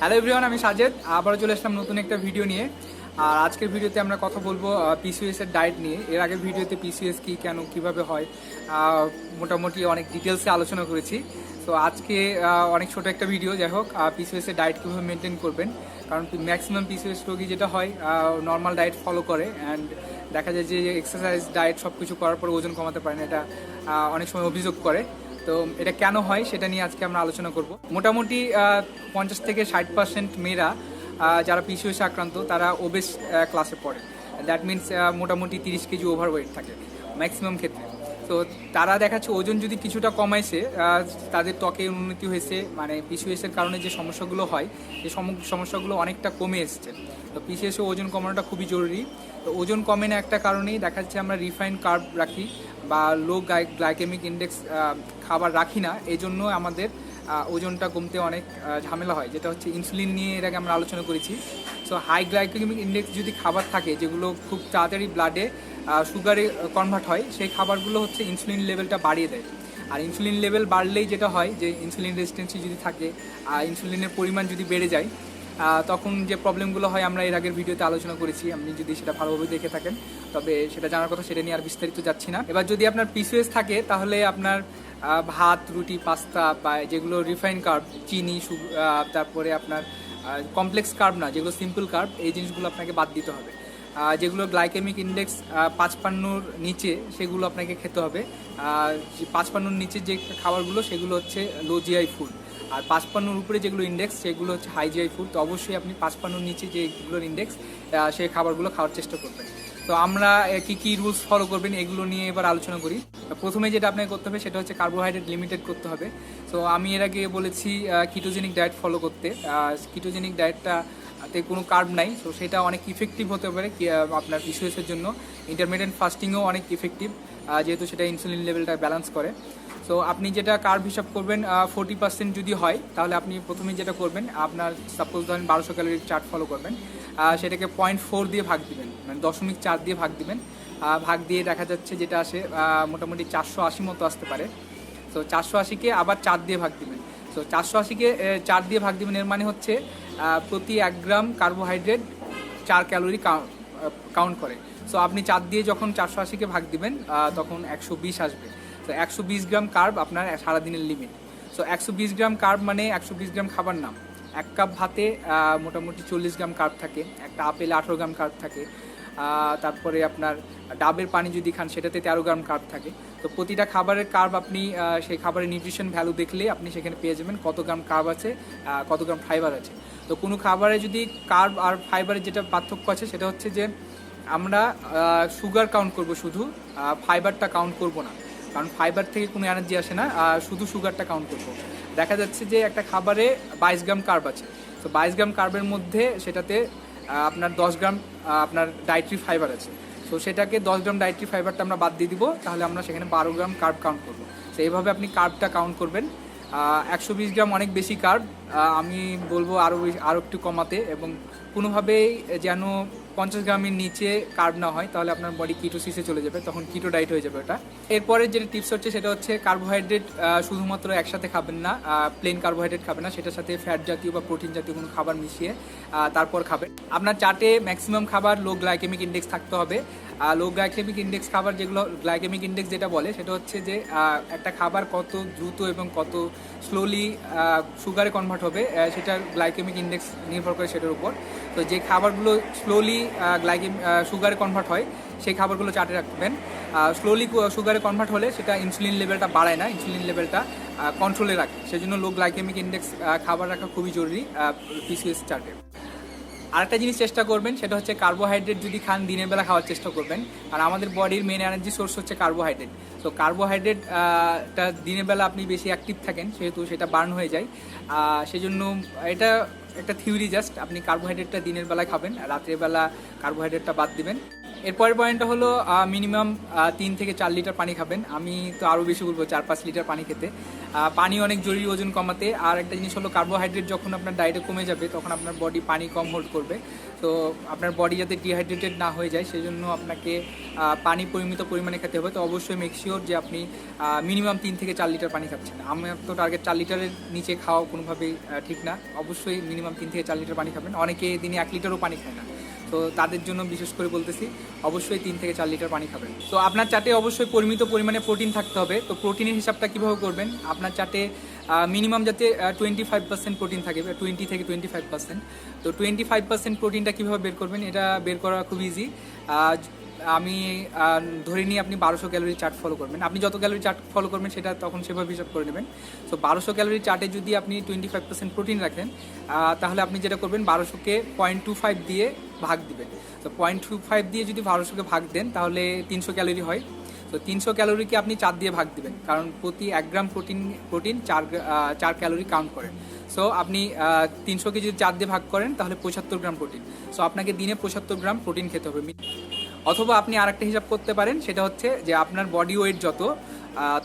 Hello everyone আমি সাজেদ। আবারও চলে আসলাম নতুন একটা ভিডিও নিয়ে। আর আজকের ভিডিওতে আমরা কথা বলব পিসিএস এর ডায়েট নিয়ে। এর আগের ভিডিওতে পিসিএস কি, কেন, কীভাবে হয় মোটামুটি অনেক ডিটেলসে আলোচনা করেছি। তো আজকে অনেক ছোট একটা ভিডিও যাই হোক পিসিএস এর ডায়েট কীভাবে মেনটেন করবেন? কারণ ম্যাক্সিমাম পিসিএস রোগী যেটা হয় নর্মাল ডায়েট ফলো করে। অ্যান্ড দেখা যায় যে এক্সারসাইজ ডায়েট সব কিছু করার পর ওজন কমাতে পারে না। এটা অনেক সময় অভিযোগ করে। তো এটা কেন হয় সেটা নিয়ে আজকে আমরা আলোচনা করব। মোটামুটি পঞ্চাশ থেকে ষাট পার্সেন্ট মেয়েরা যারা পিসিওসে আক্রান্ত, তারা ওবেস ক্লাসে পড়ে। দ্যাট মিনস মোটামুটি তিরিশ কেজি ওভার ওয়েট থাকে ম্যাক্সিমাম ক্ষেত্রে। তো তারা দেখাচ্ছে ওজন যদি কিছুটা কমাইছে তাদের ত্বকে উন্নতি হয়েছে মানে পিসিওএস এর কারণে যে সমস্যাগুলো হয় সেই সম- সমস্যাগুলো অনেকটা কমে এসছে। তো পিসিএস ওজন কমানোটা খুবই জরুরি। তো ওজন কমে না একটা কারণেই দেখা যাচ্ছে আমরা রিফাইন কার্ব রাখি বা লো গ্লাইকেমিক ইন্ডেক্স খাবার রাখি না। এই জন্য আমাদের ওজনটা কমতে অনেক ঝামেলা হয়, যেটা হচ্ছে ইনসুলিন নিয়ে এর আগে আমরা আলোচনা করেছি। সো হাই গ্লাইকেমিক ইন্ডেক্স যদি খাবার থাকে, যেগুলো খুব তাড়াতাড়ি ব্লাডে সুগারে কনভার্ট হয়, সেই খাবারগুলো হচ্ছে ইনসুলিন লেভেলটা বাড়িয়ে দেয়। আর ইনসুলিন লেভেল বাড়লেই যেটা হয় যে ইনসুলিন রেজিস্টেন্সি যদি থাকে আর ইনসুলিনের পরিমাণ যদি বেড়ে যায় তখন যে প্রবলেমগুলো হয় আমরা এর আগের ভিডিওতে আলোচনা করেছি। আপনি যদি সেটা ভালোভাবে দেখে থাকেন, তবে সেটা জানার কথা সেটা নিয়ে আর বিস্তারিত যাচ্ছি না। এবার যদি আপনার পিসিএস থাকে, তাহলে আপনার ভাত, রুটি, পাস্তা বা যেগুলো রিফাইন কার্ব চিনি তারপরে আপনার কমপ্লেক্স কার্ব না, যেগুলো সিম্পল কার্ব এই জিনিসগুলো আপনাকে বাদ দিতে হবে। যেগুলো গ্লাইকেমিক ইন্ডেক্স পাঁচপান্নর নিচে, সেগুলো আপনাকে খেতে হবে। পাঁচপান্নর নিচে যে খাবারগুলো, সেগুলো হচ্ছে লো জিআই ফুড আর পাঁচপান্নর উপরে যেগুলো ইন্ডেক্স সেগুলো হচ্ছে হাই জিআই ফুড তো অবশ্যই আপনি পাঁচপান্নর নিচে যেগুলোর ইন্ডেক্স সেই খাবারগুলো খাওয়ার চেষ্টা করবেন। তো আমরা কি কি রুলস ফলো করবেন এগুলো নিয়ে এবার আলোচনা করি। প্রথমে যেটা আপনাকে করতে হবে, সেটা হচ্ছে কার্বোহাইড্রেট লিমিটেড করতে হবে। তো আমি এর আগে বলেছি কিটোজেনিক ডায়েট ফলো করতে। কিটোজেনিক ডায়েটটা তে কোনো কার্ব নাই, তো সেটা অনেক ইফেক্টিভ হতে পারে আপনার পিসিওএসের জন্য। ইন্টারমিডিয়েন্ট ফাস্টিংও অনেক ইফেক্টিভ যেহেতু সেটা ইনসুলিন লেভেলটা ব্যালেন্স করে। তো আপনি যেটা কার্ব হিসাব করবেন ফোর্টি পার্সেন্ট যদি হয়, তাহলে আপনি প্রথমে যেটা করবেন, আপনার সাপোজ ধরেন বারোশো ক্যালোরির চার্ট ফলো করবেন সেটাকে পয়েন্ট ফোর দিয়ে ভাগ দিবেন মানে দশমিক চার দিয়ে ভাগ দিবেন। ভাগ দিয়ে দেখা যাচ্ছে যেটা আসে মোটামুটি চারশো আশি মতো আসতে পারে। তো চারশো আশিকে আবার চার দিয়ে ভাগ দিবেন। তো চারশো আশিকে চার দিয়ে ভাগ দিবেন, এর মানে হচ্ছে প্রতি এক গ্রাম কার্বোহাইড্রেট চার ক্যালোরি কাউন্ট করে। সো আপনি চার দিয়ে যখন চারশো আশিকে ভাগ দিবেন তখন একশো বিশ আসবে। তো একশো বিশ গ্রাম কার্ব আপনার সারাদিনের লিমিট সো একশো বিশ গ্রাম কার্ব মানে একশো বিশ গ্রাম খাবার নাম। এক কাপ ভাতে মোটামুটি চল্লিশ গ্রাম কার্ব থাকে, একটা আপেলে আঠেরো গ্রাম কার্ব থাকে তারপরে আপনার ডাবের পানি যদি খান, সেটাতে তেরো গ্রাম কার্ব থাকে। তো প্রতিটা খাবারের কার্ব আপনি সেই খাবারের নিউট্রিশন ভ্যালু দেখলে আপনি সেখানে পেয়ে যাবেন কত গ্রাম কার্ব আছে কত গ্রাম ফাইবার আছে। তো কোনো খাবারে যদি কার্ব আর ফাইবারের যেটা পার্থক্য আছে, সেটা হচ্ছে যে আমরা সুগার কাউন্ট করব শুধু ফাইবারটা কাউন্ট করব না। কারণ ফাইবার থেকে কোনো এনার্জি আসে না শুধু সুগারটা কাউন্ট করব। দেখা যাচ্ছে যে একটা খাবারে বাইশ গ্রাম কার্ব আছে। তো বাইশ গ্রাম কার্বের মধ্যে সেটাতে আপনার দশ গ্রাম আপনার ডায়েটরি ফাইবার আছে। তো সেটাকে দশ গ্রাম ডায়েটরি ফাইবারটা আমরা বাদ দিয়ে দিব, তাহলে আমরা সেখানে বারো গ্রাম কার্ব কাউন্ট করব। তো এইভাবে আপনি কার্বটা কাউন্ট করবেন। একশো বিশ গ্রাম অনেক বেশি কার্ব আমি বলব আরও আরও একটু কমাতে এবং কোনোভাবেই যেন পঞ্চাশ গ্রামের নিচে কার্ব না হয়, তাহলে আপনার বডি কিটো সিসে চলে যাবে, তখন কিটো ডায়েট হয়ে যাবে ওটা। এরপরে যেটা টিপস হচ্ছে, সেটা হচ্ছে কার্বোহাইড্রেট শুধুমাত্র একসাথে খাবেন না প্লেন কার্বোহাইড্রেট খাবেন না, সেটার সাথে ফ্যাট জাতীয় বা প্রোটিন জাতীয় কোনো খাবার মিশিয়ে তারপর খাবেন। আপনার চাটে ম্যাক্সিমাম খাবার লো গ্লাইকেমিক ইন্ডেক্স থাকতে হবে লো গ্লাইকেমিক ইন্ডেক্স খাবার যেগুলো গ্লাইকেমিক ইন্ডেক্স যেটা বলে, সেটা হচ্ছে যে একটা খাবার কত দ্রুত এবং কত স্লোলি সুগারে কনভার্ট হবে সেটা গ্লাইকেমিক ইন্ডেক্স নির্ভর করে সেটার উপর। তো যে খাবারগুলো স্লোলি গ্লাইকেম সুগারে কনভার্ট হয়, সেই খাবারগুলো চাটে রাখবেন। স্লোলি সুগারে কনভার্ট হলে সেটা ইনসুলিন লেভেলটা বাড়ায় না ইনসুলিন লেভেলটা কন্ট্রোলে রাখে। সেজন্য লো গ্লাইকেমিক ইন্ডেক্স খাবার রাখা খুবই জরুরি পিসিএস চার্টে। আরেকটা জিনিস চেষ্টা করবেন, সেটা হচ্ছে কার্বোহাইড্রেট যদি খান, দিনের বেলা খাওয়ার চেষ্টা করবেন। আর আমাদের বডির মেন এনার্জি সোর্স হচ্ছে কার্বোহাইড্রেট তো কার্বোহাইড্রেটটা দিনের বেলা আপনি বেশি অ্যাক্টিভ থাকেন, সেহেতু সেটা বার্ন হয়ে যায়। সেজন্য এটা একটা থিওরি জাস্ট আপনি কার্বোহাইড্রেটটা দিনের বেলা খাবেন রাত্রেবেলা বেলা কার্বোহাইড্রেটটা বাদ দিবেন। এরপরের পয়েন্টটা হলো মিনিমাম তিন থেকে চার লিটার পানি খাবেন। আমি তো আরও বেশি বলব চার পাঁচ লিটার পানি খেতে। পানি অনেক জরুরি ওজন কমাতে। আর একটা জিনিস হলো কার্বোহাইড্রেট যখন আপনার ডায়েটে কমে যাবে, তখন আপনার বডি পানি কম হোল্ড করবে। তো আপনার বডি যাতে ডিহাইড্রেটেড না হয়ে যায় সেই জন্য আপনাকে পানি পরিমিত পরিমাণে খেতে হবে। তো অবশ্যই মেক শিওর যে আপনি মিনিমাম তিন থেকে চার লিটার পানি খাচ্ছেন। আমার তো টার্গেট চার লিটারের নিচে খাওয়া কোনোভাবেই ঠিক না। অবশ্যই মিনিমাম তিন থেকে চার লিটার পানি খাবেন। অনেকে দিনে এক লিটারও পানি খায় না। তো তাদের জন্য বিশেষ করে বলতেছি, অবশ্যই তিন থেকে চার লিটার পানি খাবেন। তো আপনার চাটে অবশ্যই পরিমিত পরিমাণে প্রোটিন থাকতে হবে। তো প্রোটিনের হিসাবটা কীভাবে করবেন? আপনার চাটে মিনিমাম যাতে টোয়েন্টি ফাইভ পার্সেন্ট প্রোটিন থাকে টোয়েন্টি থেকে টোয়েন্টি ফাইভ পার্সেন্ট তো টোয়েন্টি ফাইভ পার্সেন্ট প্রোটিনটা কীভাবে বের করবেন? এটা বের করা খুব ইজি আমি ধরে নিয়ে আপনি বারোশো ক্যালোরি চার্ট ফলো করবেন। আপনি যত ক্যালোরি চার্ট ফলো করবেন, সেটা তখন সেভাবে হিসাব করে নেবেন। তো বারোশো ক্যালোরি চার্টে যদি আপনি টোয়েন্টি ফাইভ পার্সেন্ট প্রোটিন রাখেন তাহলে আপনি যেটা করবেন, বারোশোকে পয়েন্ট টু ফাইভ দিয়ে ভাগ দিবেন। তো পয়েন্ট টু ফাইভ দিয়ে যদি বারোশোকে ভাগ দেন, তাহলে তিনশো ক্যালোরি হয়। তো তিনশো ক্যালোরিকে আপনি চার দিয়ে ভাগ দিবেন, কারণ প্রতি এক গ্রাম প্রোটিন প্রোটিন চার চার ক্যালোরি কাউন্ট করে। সো আপনি তিনশোকে যদি চার দিয়ে ভাগ করেন, তাহলে পঁচাত্তর গ্রাম প্রোটিন সো আপনাকে দিনে পঁচাত্তর গ্রাম প্রোটিন খেতে হবে। অথবা আপনি আরেকটা হিসাব করতে পারেন, সেটা হচ্ছে যে আপনার বডি ওয়েট যত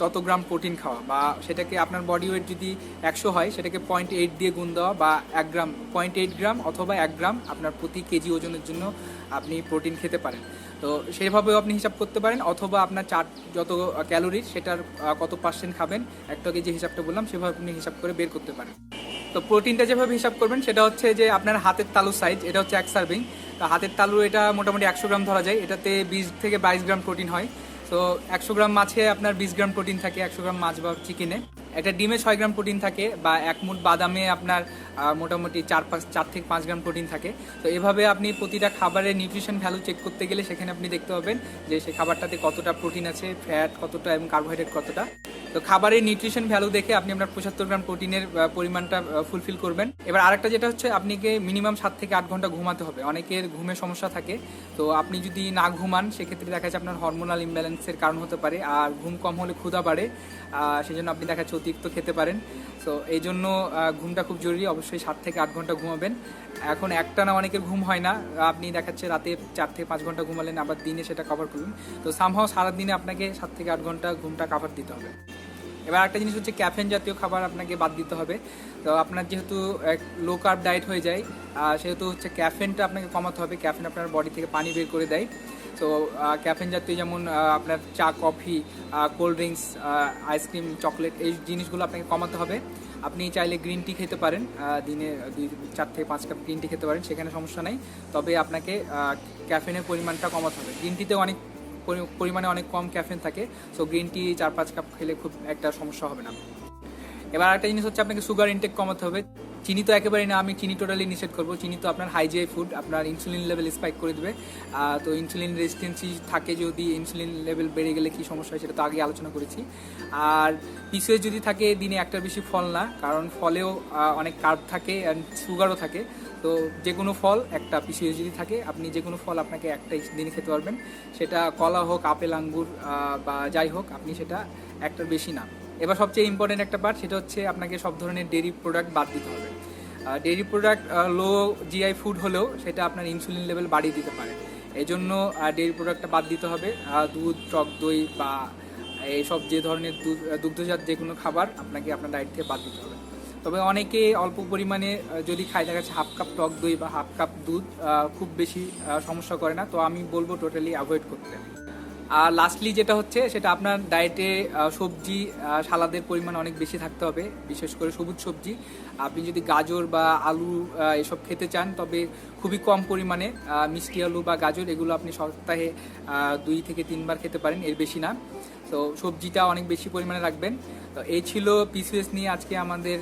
তত গ্রাম প্রোটিন খাওয়া বা সেটাকে আপনার বডি ওয়েট যদি একশো হয়, সেটাকে পয়েন্ট এইট দিয়ে গুণ দেওয়া বা এক গ্রাম পয়েন্ট এইট গ্রাম অথবা এক গ্রাম আপনার প্রতি কেজি ওজনের জন্য আপনি প্রোটিন খেতে পারেন। তো সেভাবেও আপনি হিসাব করতে পারেন অথবা আপনার চার, যত ক্যালোরির সেটার কত পার্সেন্ট খাবেন, একটা যে হিসাবটা বললাম, সেভাবে আপনি হিসাব করে বের করতে পারেন। তো প্রোটিনটা যেভাবে হিসাব করবেন, সেটা হচ্ছে যে আপনার হাতের তালু সাইজ এটা হচ্ছে এক সার্ভিং তো হাতের তালু এটা মোটামুটি একশো গ্রাম ধরা যায়, এটাতে বিশ থেকে বাইশ গ্রাম প্রোটিন হয়। তো একশো গ্রাম মাছে আপনার বিশ গ্রাম প্রোটিন থাকে, একশো গ্রাম মাছ বা চিকেনে। একটা ডিমে ছয় গ্রাম প্রোটিন থাকে বা এক মুঠ বাদামে আপনার মোটামুটি চার পাঁচ, চার থেকে পাঁচ গ্রাম প্রোটিন থাকে। তো এভাবে আপনি প্রতিটা খাবারের নিউট্রিশন ভ্যালু চেক করতে গেলে সেখানে আপনি দেখতে পাবেন যে সেই খাবারটাতে কতটা প্রোটিন আছে ফ্যাট কতটা এবং কার্বোহাইড্রেট কতটা। তো খাবারের নিউট্রিশন ভ্যালু দেখে আপনি আপনার পঁচাত্তর গ্রাম প্রোটিনের পরিমাণটা ফুলফিল করবেন। এবার আরেকটা যেটা হচ্ছে আপনাকে মিনিমাম সাত থেকে আট ঘণ্টা ঘুমাতে হবে। অনেকের ঘুমের সমস্যা থাকে। তো আপনি যদি না ঘুমান সেক্ষেত্রে দেখা যাচ্ছে আপনার হরমোনাল ইমব্যালেন্সের কারণ হতে পারে। আর ঘুম কম হলে ক্ষুধা বাড়ে। আহ, সেজন্য আপনি দেখা যাচ্ছে অতিরিক্ত খেতে পারেন। তো এই জন্য ঘুমটা খুব জরুরি। অবশ্যই সাত থেকে আট ঘণ্টা ঘুমাবেন। এখন একটা না অনেকের ঘুম হয় না। আপনি দেখাচ্ছে রাতে চার থেকে পাঁচ ঘণ্টা ঘুমালেন আবার দিনে সেটা কভার করবেন তো সামহাও সারাদিনে আপনাকে সাত থেকে আট ঘণ্টা ঘুমটা কভার দিতে হবে। এবার একটা জিনিস হচ্ছে ক্যাফেন জাতীয় খাবার আপনাকে বাদ দিতে হবে। তো আপনার যেহেতু এক লো কার্ব ডায়েট হয়ে যায় সেহেতু হচ্ছে ক্যাফেনটা আপনাকে কমাতে হবে। ক্যাফেন আপনার বডি থেকে পানি বের করে দেয়। তো ক্যাফেন জাতীয় যেমন আপনার চা, coffee cold drinks ice cream chocolate এই জিনিসগুলো আপনাকে কমাতে হবে। আপনি চাইলে গ্রিন টি খেতে পারেন দিনে দুই, চার থেকে পাঁচ কাপ গ্রিন টি খেতে পারেন, সেখানে সমস্যা নেই। তবে আপনাকে ক্যাফেনের পরিমাণটা কমাতে হবে। গ্রিন টিতে অনেক পরিমাণে অনেক কম ক্যাফেন থাকে সো গ্রিন টি চার পাঁচ কাপ খেলে খুব একটা সমস্যা হবে না। এবার একটা জিনিস হচ্ছে আপনাকে সুগার ইনটেক কমাতে হবে। চিনি তো একেবারেই না, আমি চিনি টোটালি নিষেধ করব। চিনি তো আপনার হাইজিআই ফুড আপনার ইনসুলিন লেভেল স্পাইক করে দেবে। তো ইনসুলিন রেজিস্টেন্সি থাকে যদি ইনসুলিন লেভেল বেড়ে গেলে কী সমস্যা হয় সেটা তো আগে আলোচনা করেছি। আর পিসিএস যদি থাকে, দিনে একটার বেশি ফল না, কারণ ফলেও অনেক কার্ব থাকে অ্যান্ড সুগারও থাকে। তো যে কোনো ফল, একটা পিসিএস যদি থাকে, আপনি যে কোনো ফল আপনাকে একটা দিনে খেতে পারবেন। সেটা কলা হোক, আপেল, আঙ্গুর বা যাই হোক, আপনি সেটা একটার বেশি না। এবার সবচেয়ে ইম্পর্টেন্ট একটা পার্ট সেটা হচ্ছে আপনাকে সব ধরনের ডেরি প্রোডাক্ট বাদ দিতে হবে। Dairy product low GI food হলেও সেটা আপনার ইনসুলিন লেভেল বাড়িয়ে দিতে পারে। এই জন্য ডেরি প্রোডাক্টটা বাদ দিতে হবে। দুধ, টক দই বা এইসব যে ধরনের দুধ দুগ্ধজাত যে কোনো খাবার আপনাকে আপনার ডায়েট থেকে বাদ দিতে হবে। তবে অনেকে অল্প পরিমাণে যদি খায়, দেখা যাচ্ছে হাফ কাপ টক দই বা হাফ কাপ দুধ খুব বেশি সমস্যা করে না। তো আমি বলব টোটালি অ্যাভয়েড করতে আর লাস্টলি যেটা হচ্ছে, সেটা আপনার ডায়েটে সবজি সালাদের পরিমাণ অনেক বেশি থাকতে হবে, বিশেষ করে সবুজ সবজি। আপনি যদি গাজর বা আলু এসব খেতে চান, তবে খুবই কম পরিমাণে মিষ্টি আলু বা গাজর, এগুলো আপনি সপ্তাহে দুই থেকে তিনবার খেতে পারেন, এর বেশি না। তো সবজিটা অনেক বেশি পরিমাণে রাখবেন। তো এই ছিল পিসিএস নিয়ে আজকে আমাদের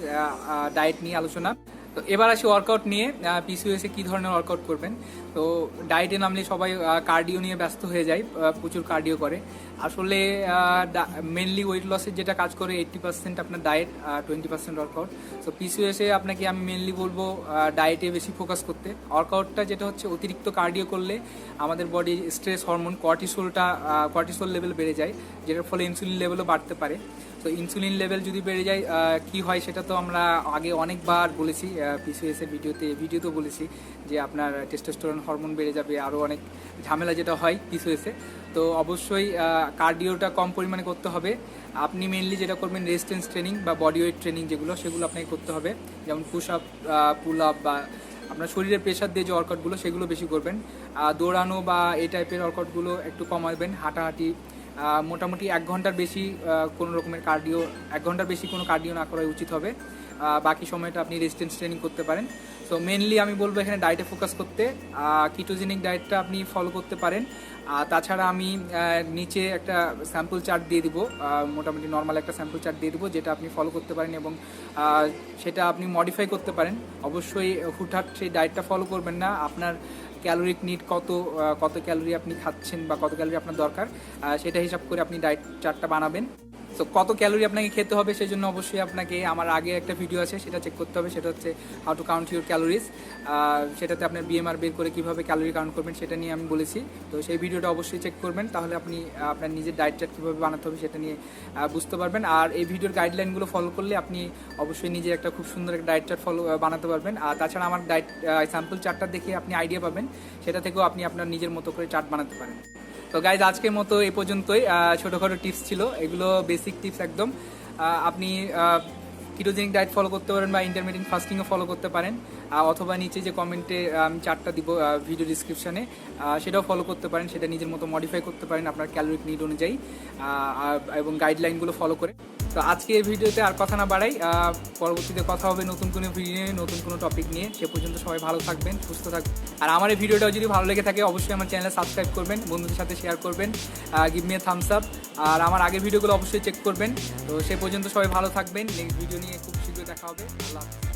ডায়েট নিয়ে আলোচনা। তো এবার আসি ওয়ার্কআউট নিয়ে পিসিএসে কী ধরনের ওয়ার্কআউট করবেন? তো ডায়েটে নামলে সবাই কার্ডিও নিয়ে ব্যস্ত হয়ে যায় প্রচুর কার্ডিও করে। আসলে মেনলি ওয়েট লসের যেটা কাজ করে এইট্টি পার্সেন্ট আপনার ডায়েট টোয়েন্টি পার্সেন্ট ওয়ার্কআউট তো পিসিএসে আপনাকে আমি মেনলি বলব ডায়েটে বেশি ফোকাস করতে। ওয়ার্কআউটটা যেটা হচ্ছে, অতিরিক্ত কার্ডিও করলে আমাদের বডি স্ট্রেস হরমোন কর্টিসোলটা কর্টিসোল লেভেল বেড়ে যায়, যেটার ফলে ইনসুলিন লেভেলও বাড়তে পারে। তো ইনসুলিন লেভেল যদি বেড়ে যায় কি হয় সেটা তো আমরা আগে অনেকবার বলেছি পিসিএস এর ভিডিওতে, ভিডিওতেও বলেছি যে আপনার টেস্টোস্টেরন হরমোন বেড়ে যাবে আরও অনেক ঝামেলা যেটা হয় পিসিএস তো অবশ্যই কার্ডিওটা কম পরিমাণে করতে হবে। আপনি মেনলি যেটা করবেন রেজিস্ট্যান্স ট্রেনিং বা বডি ওয়েট ট্রেনিং যেগুলো, সেগুলো আপনাকে করতে হবে। যেমন পুশ আপ পুল আপ বা আপনার শরীরের প্রেশার দিয়ে যে ওয়ার্কআউটগুলো সেগুলো বেশি করবেন। দৌড়ানো বা এই টাইপের ওয়ার্কআউটগুলো একটু কমাবেন, হাঁটাহাঁটি। মোটামুটি এক ঘণ্টার বেশি কোনো রকমের কার্ডিও এক ঘণ্টার বেশি কোনো কার্ডিও না করাই উচিত হবে। বাকি সময়টা আপনি রেজিস্ট্যান্স ট্রেনিং করতে পারেন। তো মেনলি আমি বলব এখানে ডায়েটে ফোকাস করতে। কিটোজেনিক ডায়েটটা আপনি ফলো করতে পারেন। আর তাছাড়া আমি নিচে একটা স্যাম্পল চার্ট দিয়ে দিব। মোটামুটি নর্মাল একটা স্যাম্পল চার্ট দিয়ে দিব, যেটা আপনি ফলো করতে পারেন এবং সেটা আপনি মডিফাই করতে পারেন। অবশ্যই হুটহাট সেই ডায়েটটা ফলো করবেন না। আপনার ক্যালোরিক নিড কত কত ক্যালোরি আপনি খাচ্ছেন বা কত ক্যালোরি আপনার দরকার সেটা হিসাব করে আপনি ডায়েট চার্টটা বানাবেন। তো কত ক্যালোরি আপনাকে খেতে হবে সেই জন্য অবশ্যই আপনাকে আমার আগে একটা ভিডিও আছে, সেটা চেক করতে হবে, সেটা হচ্ছে how to count your calories সেটাতে আপনার বিএমআর বের করে কীভাবে ক্যালোরি কাউন্ট করবেন সেটা নিয়ে আমি বলেছি। তো সেই ভিডিওটা অবশ্যই চেক করবেন, তাহলে আপনি, আপনার নিজের ডায়েট চার্ট কীভাবে বানাতে হবে সেটা নিয়ে বুঝতে পারবেন। আর এই ভিডিওর গাইডলাইনগুলো ফলো করলে আপনি অবশ্যই নিজের একটা খুব সুন্দর একটা ডায়েট চার্ট ফলো বানাতে পারবেন। আর তাছাড়া আমার ডায়েট স্যাম্পল চার্টটা দেখে আপনি আইডিয়া পাবেন, সেটা থেকেও আপনি আপনার নিজের মতো করে চার্ট বানাতে পারেন। তো গাইজ আজকের মতো এ পর্যন্তই। ছোটোখাটো টিপস ছিল। এগুলো বেসিক টিপস একদম। আপনি কিটোজেনিক ডায়েট ফলো করতে পারেন বা ইন্টারমিডিয়েট ফাস্টিংও ফলো করতে পারেন। অথবা নিচে যে কমেন্টে আমি চারটা দিব ভিডিও ডিসক্রিপশানে সেটাও ফলো করতে পারেন। সেটা নিজের মতো মডিফাই করতে পারেন আপনার ক্যালোরিক নিড অনুযায়ী। এবং গাইডলাইনগুলো ফলো করে। তো আজকে এই ভিডিওতে আর কথা না বাড়াই পরবর্তীতে কথা হবে নতুন কোনো ভিডিও নিয়ে, নতুন কোনো টপিক নিয়ে। সে পর্যন্ত সবাই ভালো থাকবেন, সুস্থ থাকবেন। আর আমার এই ভিডিওটাও যদি ভালো লেগে থাকে, অবশ্যই আমার চ্যানেলে সাবস্ক্রাইব করবেন, বন্ধুদের সাথে শেয়ার করবেন গিভ মি থামস আপ আর আমার আগের ভিডিওগুলো অবশ্যই চেক করবেন। তো সে পর্যন্ত সবাই ভালো থাকবেন। নেক্সট ভিডিও নিয়ে খুব শীঘ্রই দেখা হবে। আল্লাহ হাফেজ।